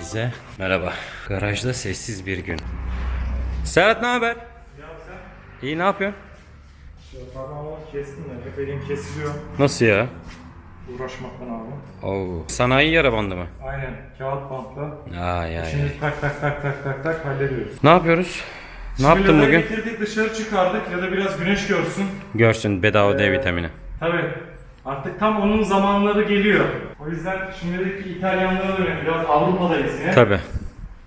Herkese merhaba. Garajda sessiz bir gün. Serhat ne haber? İyi ne yapıyorsun? Parmağımı kestim de hep elim kesiliyor. Nasıl ya? Uğraşmaktan abi. Oo, sanayi yara bandı mı? Aynen kağıt bantla. Ay ay. Şimdi tak tak tak tak tak tak hallediyoruz. Ne yapıyoruz? Ne yaptın bugün? getirdik dışarı çıkardık ya da biraz güneş görsün. Görsün bedava D vitamini. Tabii. Artık tam onun zamanları geliyor. O yüzden şimdiki İtalyanlara dönelim. Biraz Avrupa'dayız yine. Tabi.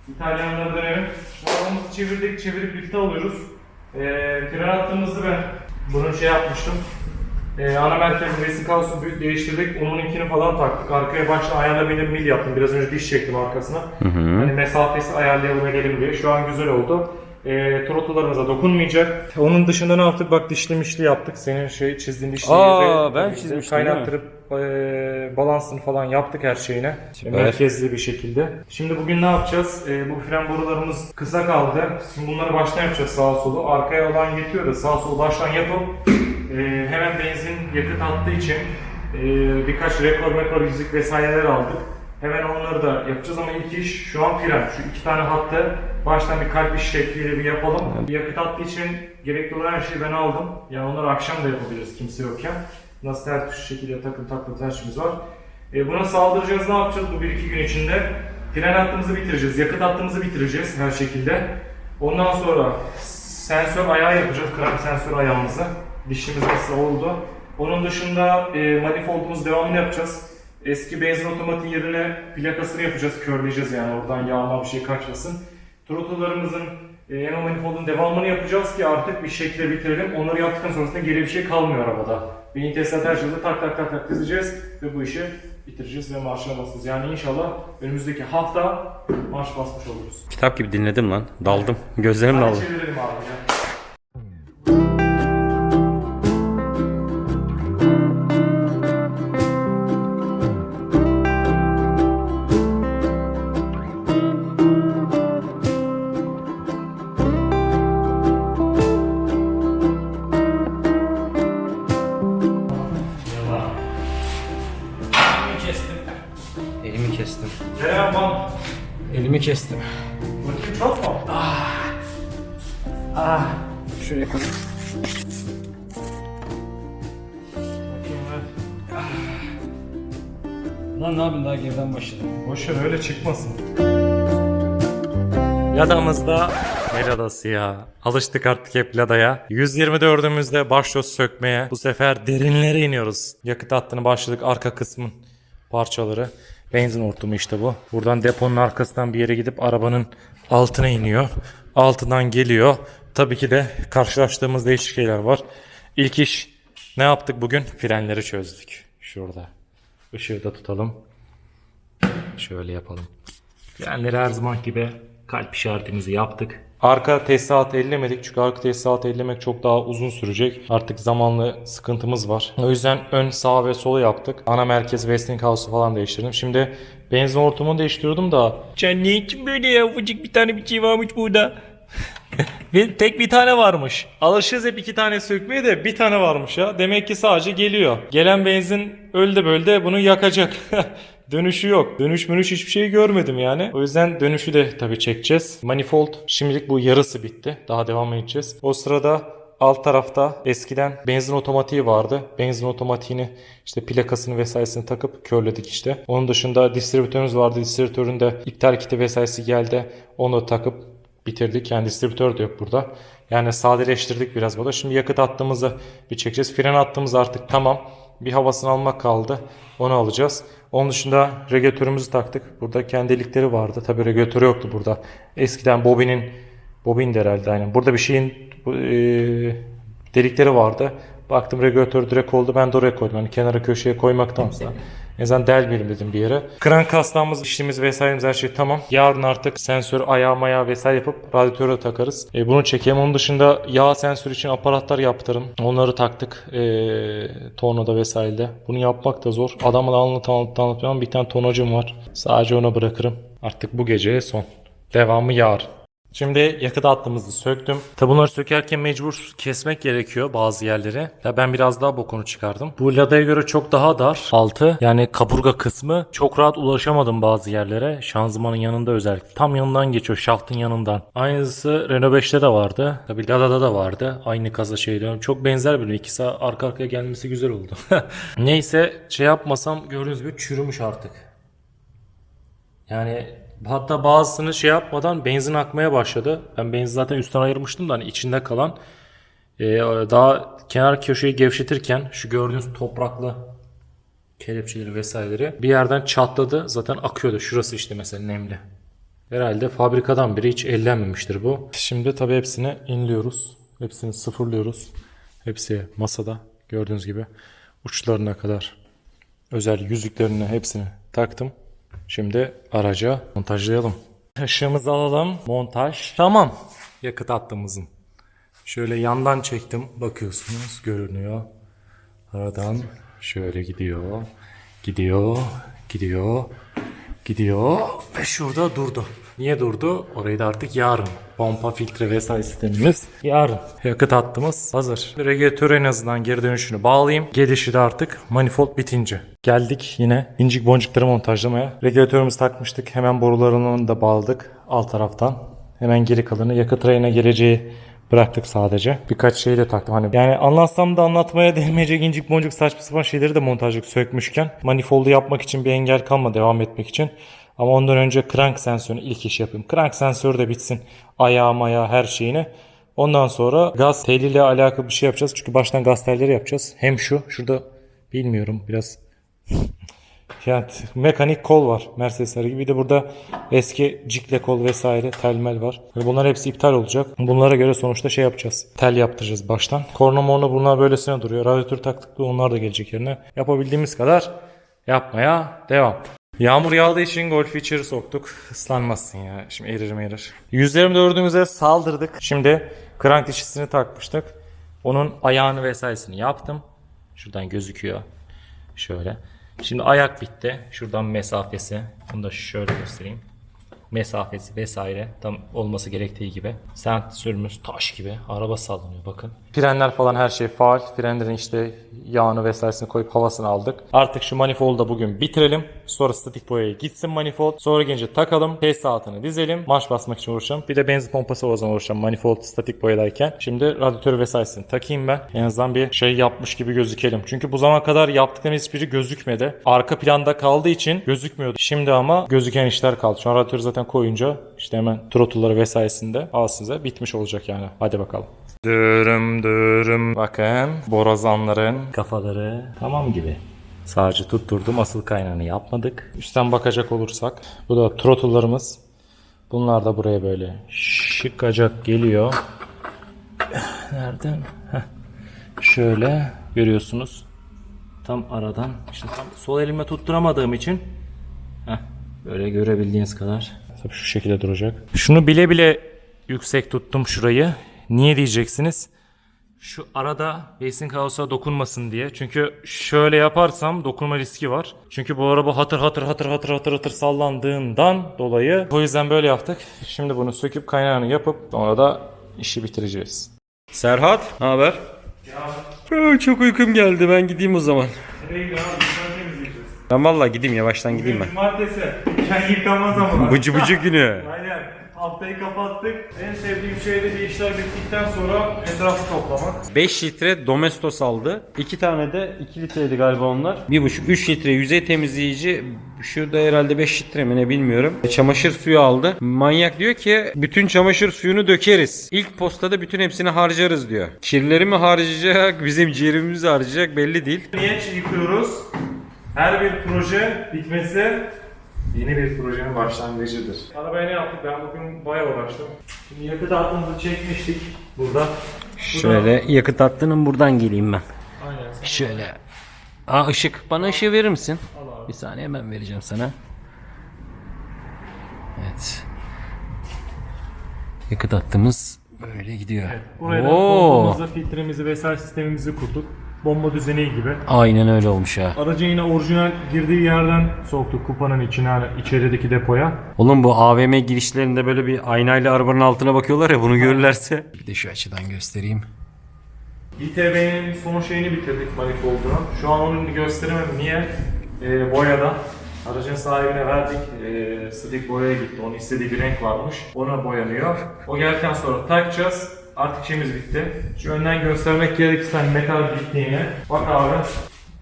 İtalyanlara dönelim. Arabamızı çevirdik, çevirip lifte alıyoruz. Ee, fren hattımızı ben bunun şey yapmıştım. Ee, ana merkez racing house'u büyük değiştirdik. Onunkini falan taktık. Arkaya başta ayarlamayı mil yaptım. Biraz önce diş çektim arkasına. Hani mesafesi ayarlayalım edelim diye. Şu an güzel oldu. E, trotularımıza dokunmayacak. Onun dışında ne yaptık? Bak dişli mişli yaptık. Senin şey çizdiğin dişliyi Aa, de- ben çizmiştim? Kaynattırıp e, balansını falan yaptık her şeyine. Süper. Merkezli bir şekilde. Şimdi bugün ne yapacağız? E, bu fren borularımız kısa kaldı. Şimdi bunları baştan yapacağız sağa solu. Arkaya olan yetiyor da sağ solu baştan yapıp e, hemen benzin yakıt attığı için e, birkaç rekor mekor yüzük vesaireler aldık. Hemen onları da yapacağız ama ilk iş şu an fren. Şu iki tane hattı baştan bir kalp iş şekliyle bir yapalım. Yakıt hattı için gerekli olan her şeyi ben aldım. Yani onları akşam da yapabiliriz kimse yokken. Nasıl her türlü şekilde takım takım tercihimiz var. E, buna saldıracağız ne yapacağız bu 1-2 gün içinde? Fren hattımızı bitireceğiz, yakıt hattımızı bitireceğiz her şekilde. Ondan sonra sensör ayağı yapacağız, krank sensör ayağımızı. Dişimiz nasıl oldu. Onun dışında e, manifoldumuz devamını yapacağız. Eski benzin otomatik yerine plakasını yapacağız, körleyeceğiz yani oradan yağma bir şey kaçmasın. Trotolarımızın e, manifoldun devamını yapacağız ki artık bir şekilde bitirelim. Onları yaptıktan sonrasında geri bir şey kalmıyor arabada. Beyin tesisat her şeyde tak tak tak tak dizeceğiz ve bu işi bitireceğiz ve marşına basacağız. Yani inşallah önümüzdeki hafta marş basmış oluruz. Kitap gibi dinledim lan. Daldım. Gözlerim Hadi daldı. çevirelim abi ya. Kestim. Elimi kestim. Kerem bak. Elimi kestim. Bakayım çok mu? Şuraya koy. Ver. Lan ne yapayım daha geriden başladım. Boşver öyle çıkmasın. Ladamızda ne ladası ya? Alıştık artık hep ladaya. 124'ümüzde başlıyoruz sökmeye. Bu sefer derinlere iniyoruz. Yakıt hattını başladık arka kısmın parçaları. Benzin hortumu işte bu. Buradan deponun arkasından bir yere gidip arabanın altına iniyor. Altından geliyor. Tabii ki de karşılaştığımız değişik şeyler var. İlk iş ne yaptık bugün? Frenleri çözdük. Şurada. Işığı da tutalım. Şöyle yapalım. Frenleri her zaman gibi kalp işaretimizi yaptık. Arka tesisatı ellemedik çünkü arka tesisatı ellemek çok daha uzun sürecek. Artık zamanlı sıkıntımız var. O yüzden ön sağ ve solu yaptık. Ana merkez Westinghouse'u falan değiştirdim. Şimdi benzin hortumunu değiştiriyordum da. Can ne için böyle ya? Ufacık bir tane bir şey varmış burada. Tek bir tane varmış. Alışırız hep iki tane sökmeye de bir tane varmış ya. Demek ki sadece geliyor. Gelen benzin öldü bölde bunu yakacak. Dönüşü yok. Dönüş mönüş hiçbir şey görmedim yani. O yüzden dönüşü de tabii çekeceğiz. Manifold şimdilik bu yarısı bitti. Daha devam edeceğiz. O sırada alt tarafta eskiden benzin otomatiği vardı. Benzin otomatiğini işte plakasını vesairesini takıp körledik işte. Onun dışında distribütörümüz vardı. Distribütörün de iptal kiti vesairesi geldi. Onu takıp bitirdik. Yani distribütör de yok burada. Yani sadeleştirdik biraz burada. Şimdi yakıt hattımızı bir çekeceğiz. Fren hattımız artık tamam. Bir havasını almak kaldı. Onu alacağız. Onun dışında regülatörümüzü taktık. Burada kendi delikleri vardı. Tabi regülatörü yoktu burada. Eskiden bobinin bobin de herhalde aynen. Burada bir şeyin eee, delikleri vardı. Baktım regülatör direkt oldu. Ben de oraya koydum. Hani kenara köşeye koymaktansa. En azından delmeyelim dedim bir yere. Krank kasnağımız, işimiz vesairemiz her şey tamam. Yarın artık sensör ayağı maya vesaire yapıp radyatöre takarız. E, bunu çekeyim. Onun dışında yağ sensörü için aparatlar yaptırın. Onları taktık. E, tornada vesairede. Bunu yapmak da zor. Adamla anlat anlat anlatmam. Bir tane tonacım var. Sadece ona bırakırım. Artık bu geceye son. Devamı yarın. Şimdi yakıt hattımızı söktüm. Tabi bunları sökerken mecbur kesmek gerekiyor bazı yerleri. Ya ben biraz daha bokunu çıkardım. Bu Lada'ya göre çok daha dar altı. Yani kaburga kısmı. Çok rahat ulaşamadım bazı yerlere. Şanzımanın yanında özellikle. Tam yanından geçiyor. Şaftın yanından. Aynısı Renault 5'te de vardı. Tabi Lada'da da vardı. Aynı kasa şeyler. Çok benzer bir İkisi arka arkaya gelmesi güzel oldu. Neyse şey yapmasam gördüğünüz gibi çürümüş artık. Yani hatta bazısını şey yapmadan benzin akmaya başladı. Ben benzin zaten üstten ayırmıştım da hani içinde kalan e, daha kenar köşeyi gevşetirken şu gördüğünüz topraklı kelepçeleri vesaireleri bir yerden çatladı. Zaten akıyordu. Şurası işte mesela nemli. Herhalde fabrikadan biri hiç ellenmemiştir bu. Şimdi tabii hepsini inliyoruz. Hepsini sıfırlıyoruz. Hepsi masada gördüğünüz gibi uçlarına kadar özel yüzüklerini hepsini taktım. Şimdi araca montajlayalım. Işığımızı alalım. Montaj. Tamam. Yakıt hattımızın. Şöyle yandan çektim. Bakıyorsunuz görünüyor. Aradan şöyle gidiyor. Gidiyor. Gidiyor. Gidiyor. Ve şurada durdu. Niye durdu? Orayı da artık yarın. Pompa filtre vesaire sistemimiz yarın. Yakıt hattımız hazır. Regülatörü en azından geri dönüşünü bağlayayım. Gelişi de artık manifold bitince. Geldik yine incik boncukları montajlamaya. Regülatörümüzü takmıştık. Hemen borularını da bağladık alt taraftan. Hemen geri kalanı yakıt rayına geleceği bıraktık sadece. Birkaç şeyi de taktım. Hani yani anlatsam da anlatmaya değmeyecek incik boncuk saçma sapan şeyleri de montajlık sökmüşken manifoldu yapmak için bir engel kalmadı devam etmek için. Ama ondan önce crank sensörünü ilk iş yapayım. Crank sensörü de bitsin. Ayağı maya her şeyini. Ondan sonra gaz teliyle alakalı bir şey yapacağız. Çünkü baştan gaz telleri yapacağız. Hem şu. Şurada bilmiyorum biraz yani mekanik kol var Mercedesler gibi. Bir de burada eski cikle kol vesaire telmel var. Bunlar hepsi iptal olacak. Bunlara göre sonuçta şey yapacağız. Tel yaptıracağız baştan. Korna morna bunlar böylesine duruyor. Radyatör taktık da onlar da gelecek yerine. Yapabildiğimiz kadar yapmaya devam. Yağmur yağdığı için Golf'ü içeri soktuk. Islanmasın ya. Şimdi erir mi erir. 124'ümüze saldırdık. Şimdi krank dişisini takmıştık. Onun ayağını vesairesini yaptım. Şuradan gözüküyor. Şöyle. Şimdi ayak bitti. Şuradan mesafesi. Bunu da şöyle göstereyim. Mesafesi vesaire tam olması gerektiği gibi. Sensörümüz taş gibi. Araba sallanıyor bakın. Frenler falan her şey faal. Frenlerin işte yağını vesairesini koyup havasını aldık. Artık şu manifoldu da bugün bitirelim. Sonra statik boyaya gitsin manifold. Sonra gelince takalım. Tesisatını dizelim. Marş basmak için uğraşalım. Bir de benzin pompası o zaman uğraşacağım. Manifold statik boyadayken. Şimdi radyatörü vesairesini takayım ben. En azından bir şey yapmış gibi gözükelim. Çünkü bu zamana kadar yaptıklarım hiçbiri gözükmedi. Arka planda kaldığı için gözükmüyordu. Şimdi ama gözüken işler kaldı. Şu an radyatörü zaten koyunca işte hemen trotulları vesairesinde al size bitmiş olacak yani. Hadi bakalım. Dürüm dürüm. Bakın borazanların kafaları tamam gibi. Sadece tutturdum asıl kaynağını yapmadık. Üstten bakacak olursak bu da trotullarımız. Bunlar da buraya böyle şıkacak geliyor. Nereden? Heh. Şöyle görüyorsunuz. Tam aradan işte tam sol elimle tutturamadığım için heh, böyle görebildiğiniz kadar. Tabii şu şekilde duracak. Şunu bile bile yüksek tuttum şurayı. Niye diyeceksiniz? Şu arada besin kaosa dokunmasın diye. Çünkü şöyle yaparsam dokunma riski var. Çünkü bu araba hatır hatır hatır hatır hatır hatır sallandığından dolayı o yüzden böyle yaptık. Şimdi bunu söküp kaynağını yapıp sonra da işi bitireceğiz. Serhat, ne haber? Aa, Çok uykum geldi. Ben gideyim o zaman. Nereye Ben vallahi gideyim yavaştan gideyim ben. Cumartesi. Dükkan yıkama zamanı. Bıcı bıcı günü. Aynen. Haftayı kapattık. En sevdiğim şey de bir işler bittikten sonra etrafı toplamak. 5 litre Domestos aldı. 2 tane de 2 litreydi galiba onlar. 1,5-3 litre yüzey temizleyici. Şurada herhalde 5 litre mi ne bilmiyorum. Çamaşır suyu aldı. Manyak diyor ki bütün çamaşır suyunu dökeriz. İlk postada bütün hepsini harcarız diyor. Kirleri mi harcayacak, bizim ciğerimizi harcayacak belli değil. Niye yıkıyoruz? Her bir proje bitmesi yeni bir projenin başlangıcıdır. Arabaya ne yaptık? Ben bugün bayağı uğraştım. Şimdi yakıt hattımızı çekmiştik burada. Şöyle yakıt hattının buradan geleyim ben. Aynen. Şöyle. Aa ışık. Bana ışığı verir misin? Bir saniye hemen vereceğim sana. Evet. Yakıt hattımız böyle gidiyor. Buraya da Oo. pompamızı, filtremizi vesaire sistemimizi kurduk. Bomba düzeneği gibi. Aynen öyle olmuş ha. Aracın yine orijinal girdiği yerden soktuk kupanın içine hani içerideki depoya. Oğlum bu AVM girişlerinde böyle bir aynayla arabanın altına bakıyorlar ya bunu görürlerse. Bir de şu açıdan göstereyim. İTB'nin son şeyini bitirdik manifoldunu. Şu an onu gösteremem. Niye? Ee, boyada. Aracın sahibine verdik. Ee, Sıdık boyaya gitti. Onun istediği bir renk varmış. Ona boyanıyor. O geldikten sonra takacağız. Artık işimiz bitti. Şu önden göstermek gerekirse hani ne kadar bittiğini. Bak abi.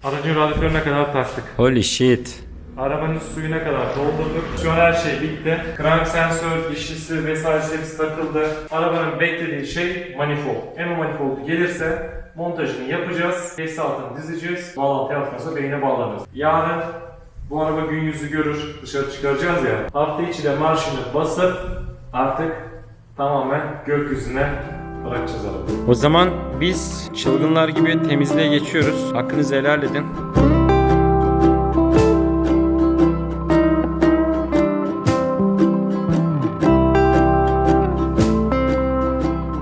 Aracın radyatörüne kadar taktık. Holy shit. Arabanın suyuna kadar doldurduk. Şu an her şey bitti. Krank sensör, dişlisi vesairesi hepsi takıldı. Arabanın beklediği şey manifold. Emo manifoldu gelirse montajını yapacağız. Tesisatını dizeceğiz. Bağlantı yapmazsa beyine bağlarız. Yarın bu araba gün yüzü görür. Dışarı çıkaracağız ya. Hafta içi de marşını basıp artık tamamen gökyüzüne bırakacağız arabayı. O zaman biz çılgınlar gibi temizliğe geçiyoruz. Hakkınızı helal edin.